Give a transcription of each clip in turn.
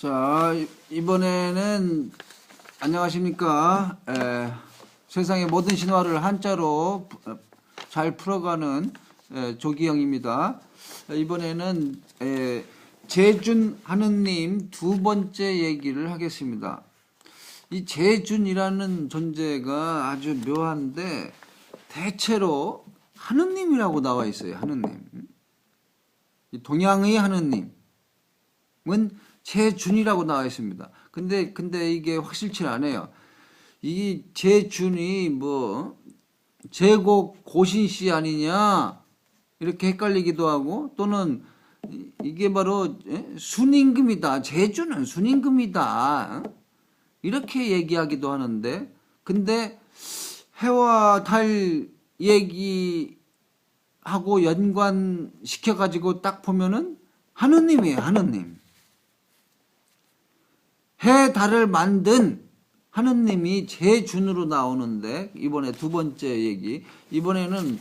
자, 이- 이번에는 안녕하십니까. 에, 세상의 모든 신화를 한자로 푸- 어, 잘 풀어가는 에, 조기영입니다. 에, 이번에는 에, 재준 하느님 두 번째 얘기를 하겠습니다. 이 재준이라는 존재가 아주 묘한데 대체로 하느님이라고 나와 있어요. 하느님. 이 동양의 하느님. 은 재준이라고 나와 있습니다. 근데 근데 이게 확실치 않아요. 이 재준이 뭐 제곡 고신 씨 아니냐 이렇게 헷갈리기도 하고 또는 이- 이게 바로 예? 순임금이다. 재준은 순임금이다. 이렇게 얘기하기도 하는데 근데 해와 달 얘기하고 연관시켜 가지고 딱 보면은 하느님이에요. 하느님. 해 달을 만든 하느님이 제준으로 나오는데 이번에 두 번째 얘기. 이번에는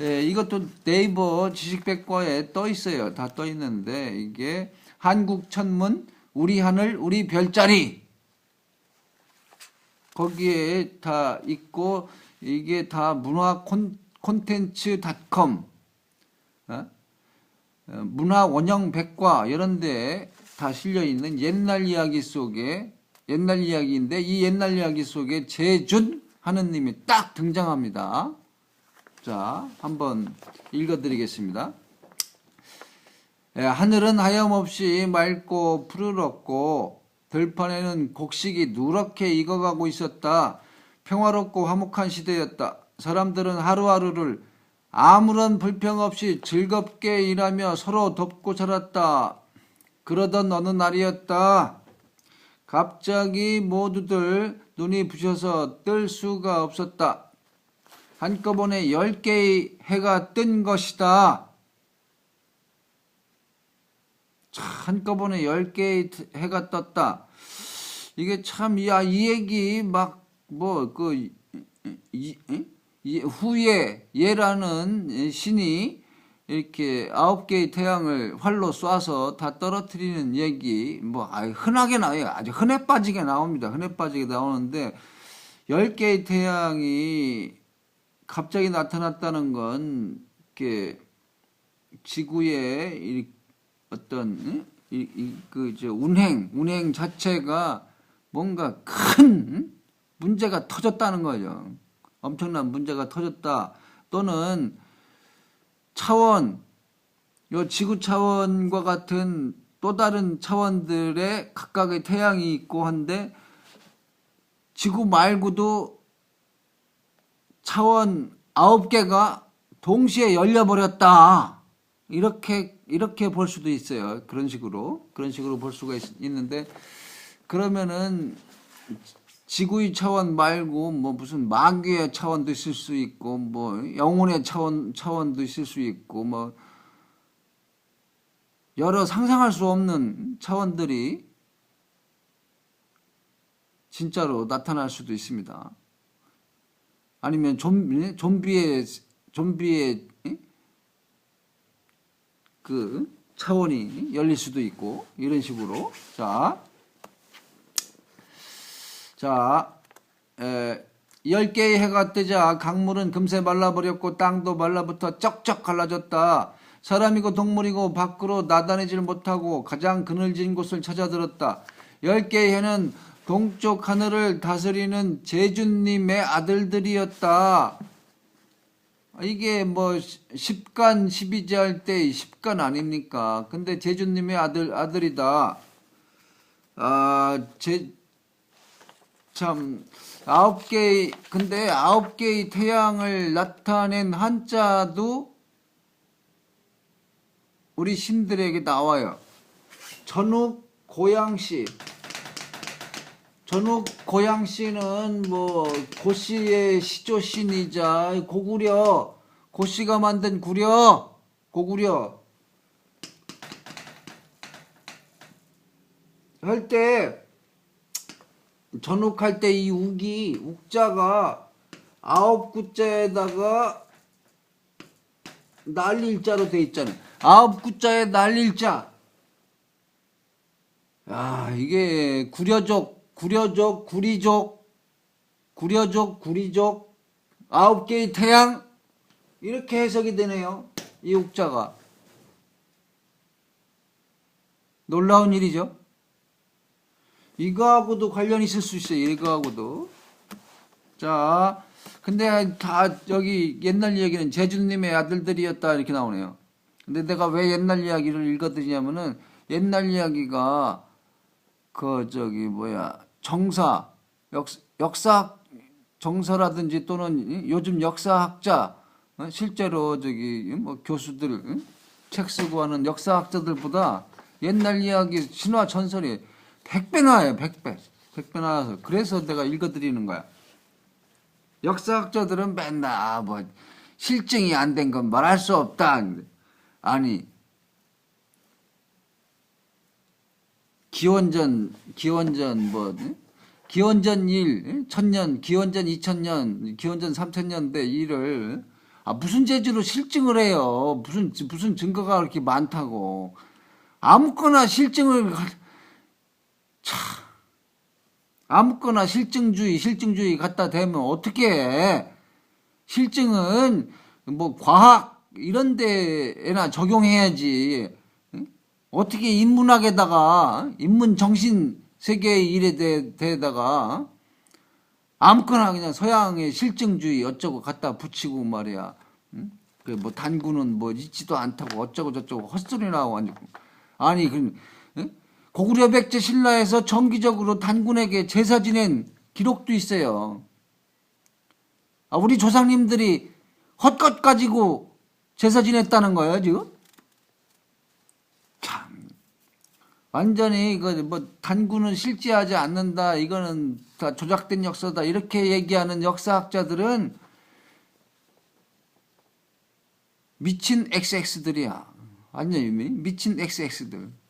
예, 이것도 네이버 지식백과에 떠 있어요. 다 떠 있는데 이게 한국 천문 우리 하늘 우리 별자리. 거기에 다 있고 이게 다 문화 콘, 콘텐츠닷컴. 어? 어, 문화 원형 백과 이런 데 다 실려 있는 옛날 이야기 속에 옛날 이야기인데 이 옛날 이야기 속에 제준 하느님이 딱 등장합니다. 자, 한번 읽어 드리겠습니다. 예, 하늘은 하염없이 맑고 푸르렀고 들판에는 곡식이 누렇게 익어가고 있었다. 평화롭고 화목한 시대였다. 사람들은 하루하루를 아무런 불평 없이 즐겁게 일하며 서로 돕고 살았다. 그러던 어느 날이었다. 갑자기 모두들 눈이 부셔서 뜰 수가 없었다. 한꺼번에 열 개의 해가 뜬 것이다. 참, 한꺼번에 열 개의 해가 떴다. 이게 참, 야, 이 얘기 막, 뭐, 그, 이, 이, 이 후에 예라는 신이 이렇게 아홉 개의 태양을 활로 쏴서 다 떨어뜨리는 얘기, 뭐, 아 흔하게 나와요. 아주 흔해 빠지게 나옵니다. 흔해 빠지게 나오는데, 열 개의 태양이 갑자기 나타났다는 건, 이렇게, 지구에 이 어떤, 응? 이, 이, 그, 저, 운행, 운행 자체가 뭔가 큰 응? 문제가 터졌다는 거죠. 엄청난 문제가 터졌다. 또는 차원, 요 지구 차원과 같은 또 다른 차원들의 각각의 태양이 있고 한데 지구 말고도 차원 아홉 개가 동시에 열려버렸다. 이렇게 이렇게 볼 수도 있어요. 그런 식으로 그런 식으로 볼 수가 있, 있는데 그러면은 지구의 차원 말고 뭐 무슨 마귀의 차원도 있을 수 있고 뭐 영혼의 차원 차원도 있을 수 있고 뭐 여러 상상할 수 없는 차원들이 진짜로 나타날 수도 있습니다. 아니면 좀비 좀비의 좀비의 예? 그 차원이 열릴 수도 있고 이런 식으로 자. 자, 에, 10개의 해가 뜨자 강물은 금세 말라버렸고 땅도 말라붙어 쩍쩍 갈라졌다. 사람이고 동물이고 밖으로 나다니질 못하고 가장 그늘진 곳을 찾아들었다. 10개의 해는 동쪽 하늘을 다스리는 제주님의 아들들이었다. 이게 뭐 십간 십이지 할때 십간 아닙니까? 근데 제주님의 아들 아들이다. 아, 제 참 아홉 개의 근데 아홉 개의 태양을 나타낸 한자도 우리 신들에게 나와요. 전욱 고양시. 전욱 고양시는 뭐 고씨의 시조신이자 고구려 고씨가 만든 구려 고구려 할 때 전욱할 때 이 욱이 욱자가 아홉 구자에다가 날일자로 돼 있잖아요. 아홉 구자에 날일자. 야, 이게 구려족, 구려족, 구리족, 구려족, 구리족, 아홉 개의 태양 이렇게 해석이 되네요. 이 옥자가 놀라운 일이죠. 이거하고도 관련이 있을 수 있어요. 이거하고도. 자, 근데 다 여기 옛날 이야기는 제주님의 아들들이었다 이렇게 나오네요. 근데 내가 왜 옛날 이야기를 읽어드리냐면은 옛날 이야기가 그 저기 뭐야 정사 역 역사 정서라든지 또는 요즘 역사학자 어? 실제로 저기 뭐 교수들 응? 책 쓰고 하는 역사학자들보다 옛날 이야기 신화 전설이 100배 나아요 100배. 100배 나와서. 그래서 내가 읽어드리는 거야. 역사학자들은 맨날 아, 뭐 실증이 안 된 건 말할 수 없다. 아니 기원전 기원전 뭐 응? 기원전 1 천년 기원전 2000년 기원전 3000년대 일을 아 무슨 재주로 실증을 해요? 무슨 무슨 증거가 그렇게 많다고? 아무거나 실증을 가- 참 아무거나 실증주의 실증주의 갖다 대면 어떻게 해 실증은 뭐 과학 이런 데에나 적용해야지 응? 어떻게 인문학에다가 인문 정신 세계의 일에 대, 대해다가 아무거나 그냥 서양의 실증주의 어쩌고 갖다 붙이고 말이야. 응? 그뭐 단군은 뭐 있지도 않다고 어쩌고 저쩌고 헛소리 나고 아니 그 응? 고구려 백제 신라에서 정기적으로 단군에게 제사 지낸 기록도 있어요. 아, 우리 조상님들이 헛것 가지고 제사 지냈다는 거예요 지금? 참 완전히 이거 뭐 단군은 실제하지 않는다 이거는 다 조작된 역사다 이렇게 얘기하는 역사학자들은 미친 XX들이야 완전히 미- 미친 XX들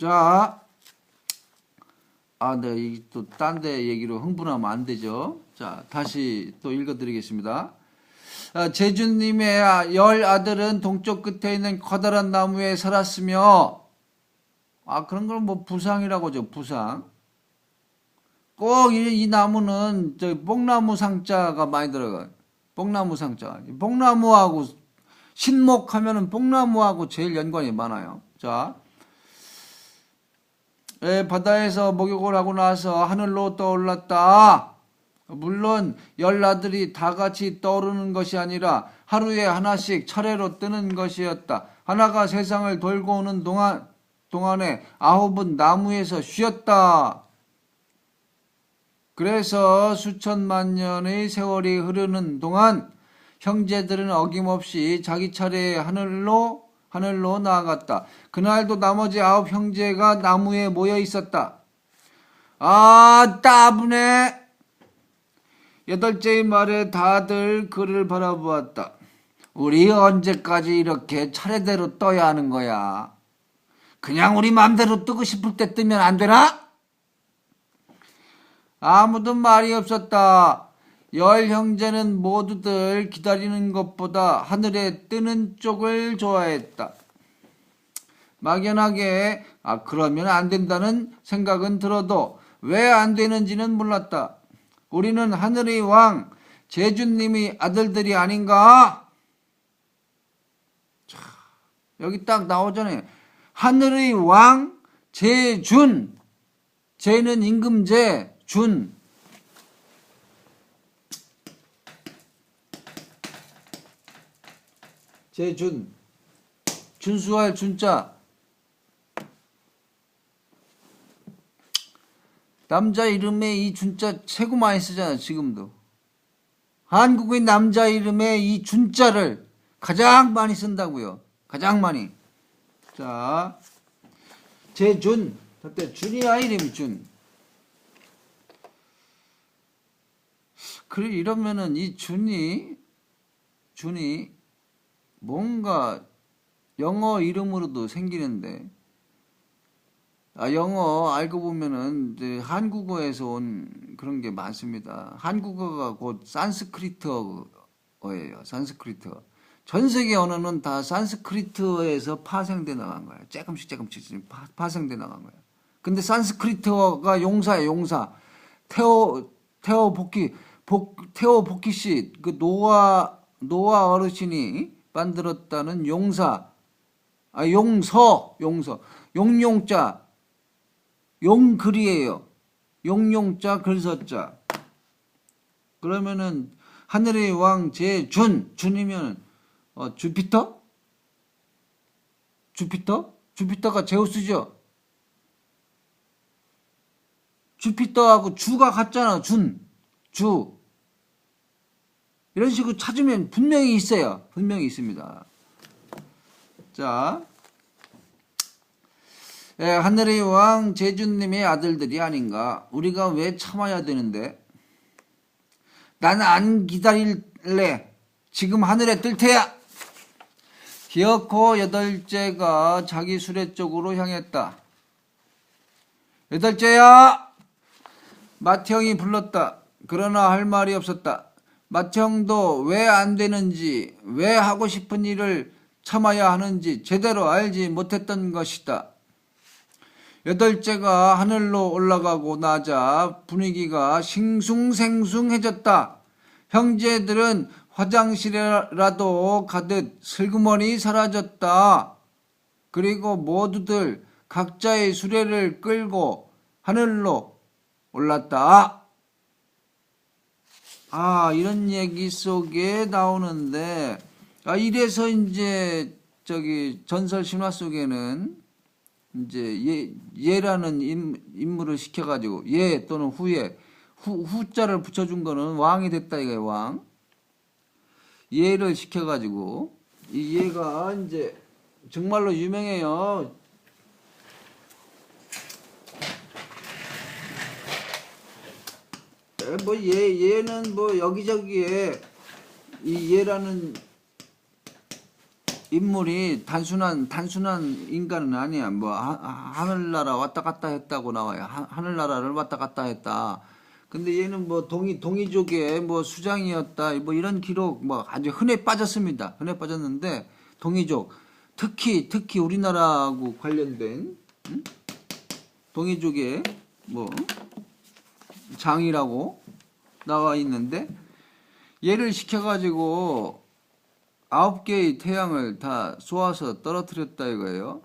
자, 아, 네, 또 딴 데 얘기로 흥분하면 안 되죠. 자, 다시 또 읽어드리겠습니다. 아, 제주님의 열 아들은 동쪽 끝에 있는 커다란 나무에 살았으며, 아, 그런 걸 뭐 부상이라고 하죠, 부상. 꼭 이 나무는 저 뽕나무 상자가 많이 들어가요. 뽕나무 상자. 뽕나무하고 신목하면은 뽕나무하고 제일 연관이 많아요. 자, 에, 바다에서 목욕을 하고 나서 하늘로 떠올랐다. 물론 열나들이 다 같이 떠오르는 것이 아니라 하루에 하나씩 차례로 뜨는 것이었다. 하나가 세상을 돌고 오는 동안 동안에 아홉은 나무에서 쉬었다. 그래서 수천만 년의 세월이 흐르는 동안 형제들은 어김없이 자기 차례에 하늘로 하늘로 나아갔다. 그날도 나머지 아홉 형제가 나무에 모여 있었다. 아, 따분해. 여덟째의 말에 다들 그를 바라보았다. 우리 언제까지 이렇게 차례대로 떠야 하는 거야? 그냥 우리 맘대로 뜨고 싶을 때 뜨면 안 되나? 아무도 말이 없었다. 열 형제는 모두들 기다리는 것보다 하늘에 뜨는 쪽을 좋아했다. 막연하게 아 그러면 안 된다는 생각은 들어도 왜 안 되는지는 몰랐다. 우리는 하늘의 왕 제주님이 아들들이 아닌가? 자, 여기 딱 나오잖아요. 하늘의 왕 제준 제는 임금제 준 제준 준수할 준자. 남자 이름에 이 준자 최고 많이 쓰잖아 지금도. 한국의 남자 이름에 이 준자를 가장 많이 쓴다고요. 가장 많이. 자 제준. 그때 준이야 이름이 준. 그래 이러면은 이 준이 준이 뭔가 영어 이름으로도 생기는데 아 영어 알고 보면은 이제 한국어에서 온 그런 게 많습니다. 한국어가 곧 산스크리트어예요. 산스크리트어. 전 세계 언어는 다 산스크리트어에서 파생돼 나간 거예요. 조금씩 조금씩 지금 파, 파생돼 나간 거예요. 근데 산스크리트어가 용사예요, 용사. 테오 테오 복희 복 테오 복희 씨그 노아 노아 어르신이 만들었다는 용사 아 용서 용서 용용자 용글이에요. 용용자 글서자. 그러면은 하늘의 왕 제준 준이면 어, 주피터? 주피터? 주피터가 제우스죠. 주피터하고 주가 같잖아. 준, 주. 이런 식으로 찾으면 분명히 있어요. 분명히 있습니다. 자, 예, 하늘의 왕 제주님의 아들들이 아닌가? 우리가 왜 참아야 되는데? 나는 안 기다릴래. 지금 하늘에 뜰 테야. 기어코 여덟째가 자기 수레 쪽으로 향했다. 여덟째야! 마태형이 불렀다. 그러나 할 말이 없었다. 마태형도 왜 안 되는지, 왜 하고 싶은 일을 참아야 하는지 제대로 알지 못했던 것이다. 여덟째가 하늘로 올라가고 나자 분위기가 싱숭생숭해졌다. 형제들은 화장실이라도 가듯 슬그머니 사라졌다. 그리고 모두들 각자의 수레를 끌고 하늘로 올랐다. 아, 이런 얘기 속에 나오는데, 아, 이래서 이제, 저기, 전설 신화 속에는, 이제, 예, 예라는 인, 인물을 시켜가지고, 예 또는 후에, 후, 후자를 붙여준 거는 왕이 됐다, 이거예요, 왕. 예를 시켜가지고, 이 예가 이제, 정말로 유명해요. 뭐 얘, 얘는 뭐 여기저기에 이 얘라는 인물이 단순한 단순한 인간은 아니야. 뭐 하, 하늘나라 왔다 갔다 했다고 나와요. 하, 하늘나라를 왔다 갔다 했다. 근데 얘는 뭐 동이 동이족의 뭐 수장이었다. 뭐 이런 기록 뭐 아주 흔해 빠졌습니다. 흔해 빠졌는데 동이족 특히 특히 우리나라하고 관련된 응? 동이족의 뭐 장이라고 나와 있는데 얘를 시켜가지고 아홉 개의 태양을 다 쏘아서 떨어뜨렸다 이거예요.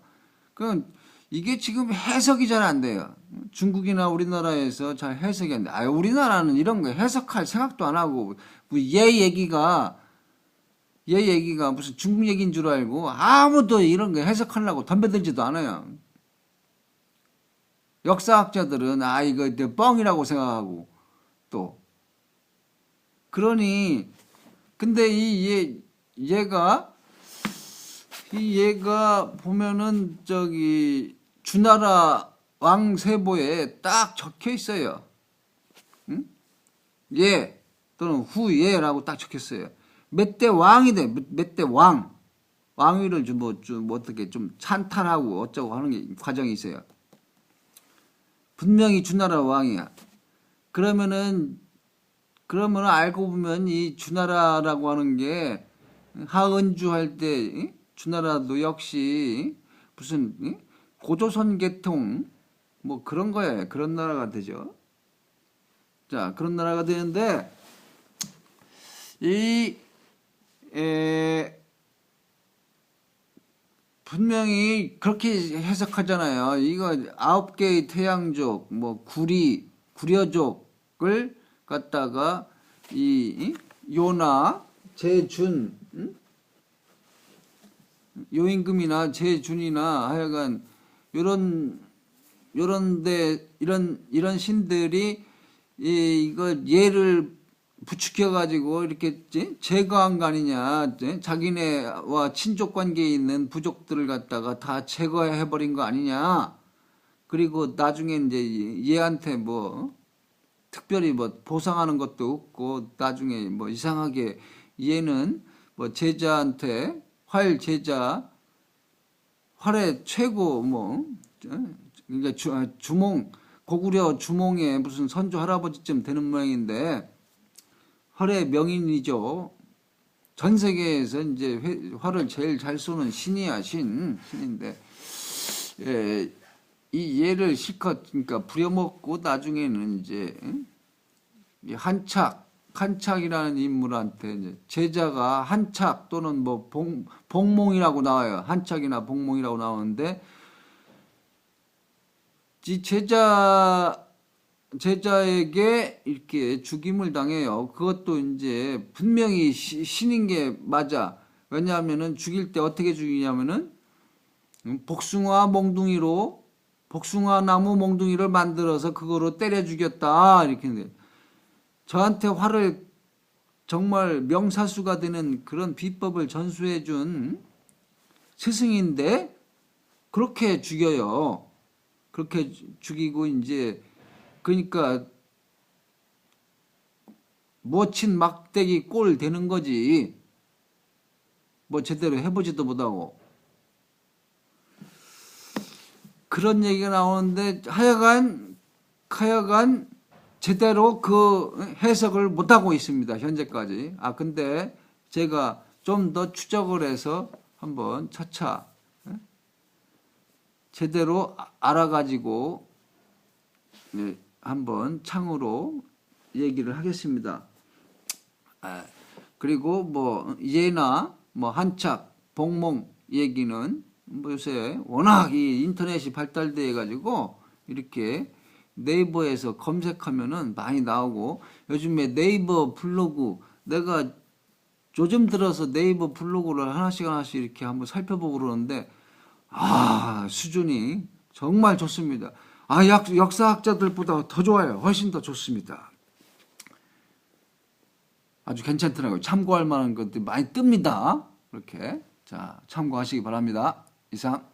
그럼 이게 지금 해석이 잘 안 돼요. 중국이나 우리나라에서 잘 해석이 안 돼. 아, 우리나라는 이런 거 해석할 생각도 안 하고 뭐얘 얘기가 얘 얘기가 무슨 중국 얘기인 줄 알고 아무도 이런 거 해석하려고 덤벼들지도 않아요. 역사학자들은 아 이거 뻥이라고 생각하고 또 그러니 근데 이 얘, 얘가 이 얘가 보면은 저기 주나라 왕세보에 딱 적혀 있어요. 응? 예 또는 후예라고 딱 적혔어요. 몇 대 왕이 돼. 몇 대 왕. 왕위를 좀 뭐 좀 어떻게 좀 찬탄하고 어쩌고 하는 게 과정이 있어요. 분명히 주나라 왕이야. 그러면은 그러면 알고 보면 이 주나라라고 하는 게 하은주 할 때 주나라도 역시 무슨 고조선 계통 뭐 그런 거예요. 그런 나라가 되죠. 자 그런 나라가 되는데 이 에, 분명히 그렇게 해석하잖아요. 이거 아홉 개의 태양족, 뭐 구리, 구려족을 갖다가 이 요나, 제준, 응? 요임금이나 제준이나 하여간 요런 요런데 이런 이런 신들이 이 이거 얘를 부추겨 가지고 이렇게 제거한 거 아니냐. 자기네와 친족 관계에 있는 부족들을 갖다가 다 제거해 버린 거 아니냐. 그리고 나중에 이제 얘한테 뭐 특별히 뭐 보상하는 것도 없고 나중에 뭐 이상하게 얘는 뭐 제자한테 활 제자 활의 최고 뭐 그러니까 주, 아, 주몽 고구려 주몽의 무슨 선조 할아버지쯤 되는 모양인데 활의 명인이죠. 전 세계에서 이제 회- 활을 제일 잘 쏘는 신이야 신 신인데 예, 이 얘를 실컷 그러니까 부려먹고 나중에는 이제 한착 한착이라는 인물한테 이제 제자가 한착 또는 뭐 봉, 봉몽이라고 나와요 한착이나 봉몽이라고 나오는데 이 제자 제자에게 이렇게 죽임을 당해요. 그것도 이제 분명히 시- 신인 게 맞아. 왜냐하면은 죽일 때 어떻게 죽이냐면은 음, 복숭아 몽둥이로 복숭아 나무 몽둥이를 만들어서 그거로 때려 죽였다 이렇게 돼. 저한테 화를 정말 명사수가 되는 그런 비법을 전수해 준 스승인데 그렇게 죽여요. 그렇게 주- 죽이고 이제 그러니까 모친 막대기 꼴 되는 거지. 뭐 제대로 해보지도 못하고. 그런 얘기가 나오는데 하여간 하여간 제대로 그 해석을 못하고 있습니다. 현재까지. 아 근데 제가 좀 더 추적을 해서 한번 차차 예? 제대로 아- 알아가지고 예, 한번 창으로 얘기를 하겠습니다. 아, 그리고 뭐 예나 뭐 한착, 복몽 얘기는 뭐 요새 워낙 이 인터넷이 발달돼 가지고 이렇게 네이버에서 검색하면은 많이 나오고 요즘에 네이버 블로그 내가 요즘 들어서 네이버 블로그를 하나씩 하나씩 이렇게 한번 살펴보고 그러는데 아 수준이 정말 좋습니다. 아 역, 역사학자들보다 더 좋아요. 훨씬 더 좋습니다. 아주 괜찮더라고요. 참고할 만한 것들이 많이 뜹니다. 이렇게 자 참고하시기 바랍니다. 이상.